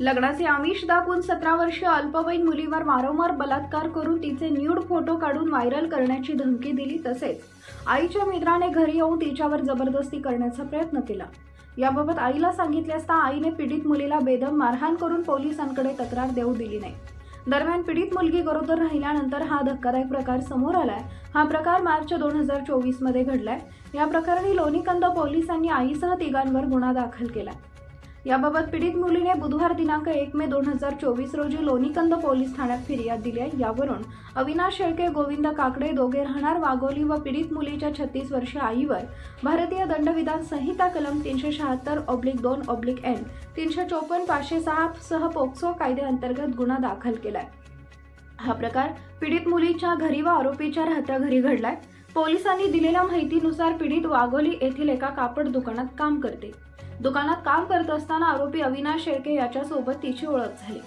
लग्नाचे आमिष दाखवून सतरा वर्षीय अल्पवयीन मुलीवर वारंवार बलात्कार करून तिचे न्यूड फोटो काढून व्हायरल करण्याची धमकी दिली तसेच आईच्या मित्राने घरी येऊन तिच्यावर जबरदस्ती करण्याचा प्रयत्न केला. याबाबत आईला सांगितले असता आईने पीडित मुलीला बेदम मारहाण करून पोलिसांकडे तक्रार देऊ दिली नाही. दरम्यान पीडित मुलगी गरोदर राहिल्यानंतर हा धक्कादायक प्रकार समोर आलाय. हा प्रकार मार्च दोन हजार चोवीसमध्ये घडलाय. या प्रकरणी लोणीकंद पोलिसांनी आईसह तिघांवर गुन्हा दाखल केलाय याबाबत पीडित मुलीने बुधवार दिनांक एक मे दोन हजार चोवीस रोजी लोणीकंद पोलीस ठाण्यात फिर्याद दिली आहे. यावरून अविनाश शेळके गोविंद काकडे दोघे राहणार वाघोली व पीडित मुलीच्या छत्तीस वर्षीय आईवर भारतीय दंडविधान संहिता कलम तीनशे शहात्तर ऑब्लिक दोन ऑब्लिक एन तीनशे चोपन्न पाचशे सहा सह पोक्सो कायद्याअंतर्गत गुन्हा दाखल केलाय. हा प्रकार पीडित मुलीच्या घरी व आरोपीच्या राहत्या घरी घडलाय. पोलिसांनी दिलेल्या माहितीनुसार पीडित वाघोली येथील एका कापड दुकानात काम करते. दुकानात काम करत असताना आरोपी अविनाश शेळके याच्यासोबत तिची ओळख झाली.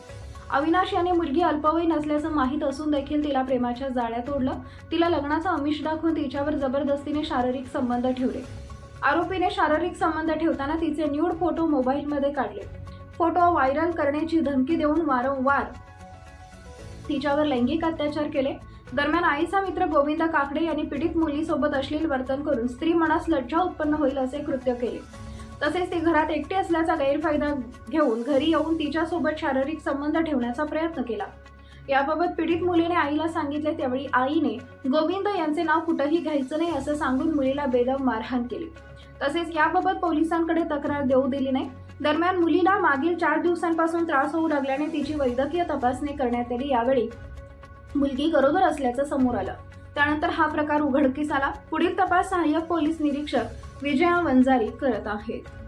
अविनाश याने मुलगी अल्पवयीन असल्याचं माहीत असून देखील तिला प्रेमाच्या जाळ्यात ओढलं. तिला लग्नाचा अमिष दाखवून तिच्यावर जबरदस्तीने शारीरिक संबंध ठेवले. आरोपीने शारीरिक संबंध ठेवताना तिचे न्यूड फोटो मोबाईलमध्ये काढले. फोटो व्हायरल करण्याची धमकी देऊन वारंवार तिच्यावर लैंगिक अत्याचार केले. दरम्यान आईचा मित्र गोविंद काकडे यांनी पीडित मुलीसोबत अश्लील वर्तन करून स्त्री मनास लज्जा उत्पन्न होईल असे कृत्य केले. तसेच ती घरात एकटी असल्याचा गैरफायदा घेऊन घरी येऊन तिच्यासोबत शारीरिक संबंध ठेवण्याचा प्रयत्न केला. याबाबत पीडित मुलीने आईला सांगितले त्यावेळी आईने गोविंद यांचे नाव कुठंही घ्यायचं नाही असं सांगून मुलीला बेदम मारहाण केली. तसेच याबाबत पोलिसांकडे तक्रार देऊ दिली नाही. दरम्यान मुलीला मागील चार दिवसांपासून त्रास होऊ लागल्याने तिची वैद्यकीय तपासणी करण्यात आली. यावेळी मुलगी गरोदर असल्याचं समोर आलं. त्यानंतर हा प्रकार उघडकीस आला. पुढील तपास सहाय्यक पोलीस निरीक्षक विजया वंजारी करत आहेत.